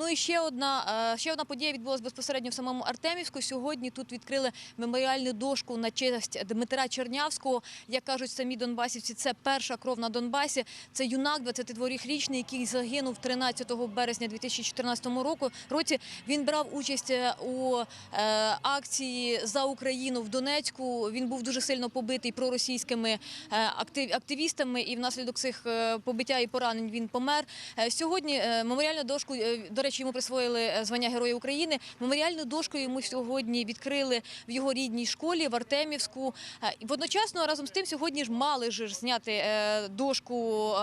Ну і ще одна, е, ще одна подія відбулася безпосередньо в самому Артемівську. Сьогодні тут відкрили меморіальну дошку на честь Дмитра Чернявського. Як кажуть самі донбасівці, це перша кров на Донбасі. Це юнак 22-річний, який загинув 13 березня 2014 року. Році він брав участь е, у е, акції за Україну в Донецьку. Він був дуже сильно побитий проросійськими активістами, і внаслідок цих побиття і поранень він помер. Сьогодні меморіальну дошку, до речі, йому присвоїли е, звання Героя України. Меморіальну дошку йому сьогодні відкрили в його рідній школі в Артемівську. Е, Водночасно разом з тим сьогодні ж мали ж зняти е, дошку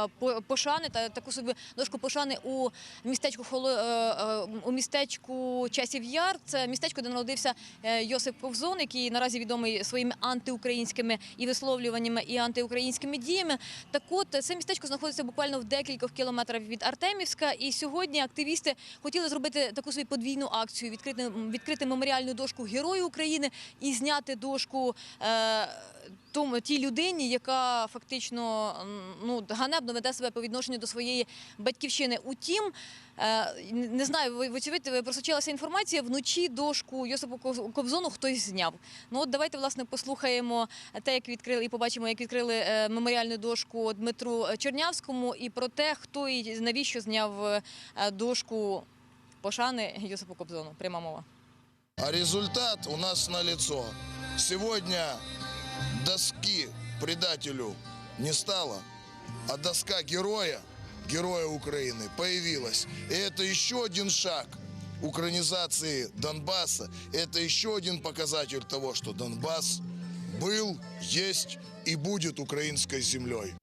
пошани та таку собі дошку пошани у містечку у містечку Часів Яр. Це містечко, де народився Йосип Ковзон, який наразі відомий своїми антиукраїнськими і висловлюваннями, і антиукраїнськими діями. Так от це містечко знаходиться буквально в декількох кілометрах від Артемівська. І сьогодні активісти хотіли зробити таку свою подвійну акцію: відкрити відкрити меморіальну дошку Герою України і зняти дошку. Е, тому тій людині, яка фактично ну ганебно веде себе по відношенню до своєї батьківщини. Утім, е, не знаю, ви- вочевидь просочилася інформація. Вночі дошку Йосипу Кобзону хтось зняв. Ну от давайте власне послухаємо те, як відкрили, і побачимо, як відкрили е, меморіальну дошку Дмитру Чернявському, і про те, хто і навіщо зняв е, дошку пошани Йосипу Кобзону. Пряма мова. А результат у нас налицо. Сегодня доски предателю не стало, а доска героя, героя Украины, появилась. И это еще один шаг украинизации Донбасса. Это еще один показатель того, что Донбасс был, есть и будет украинской землей.